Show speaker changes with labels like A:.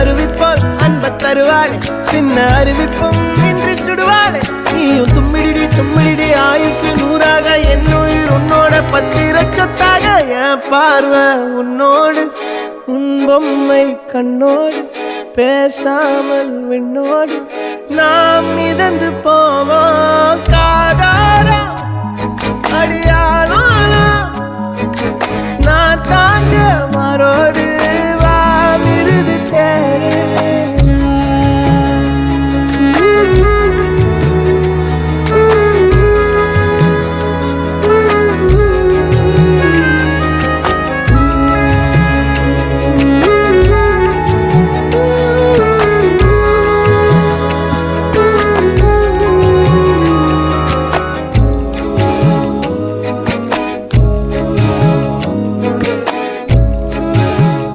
A: அறிவிப்பாள் அன்ப தருவாளே. சின்ன அறிவிப்பும் இன்று சுடுவாளே. நீயும் தும்மிடிடி தும்மிடிடி ஆயுசு நூறாக. என் உயிர் உன்னோட பத்திர சொத்தாக. என் பார்வை உன்னோடு உன் பொம்மை கண்ணோடு. பேசாமல் விண்ணோடு நாம்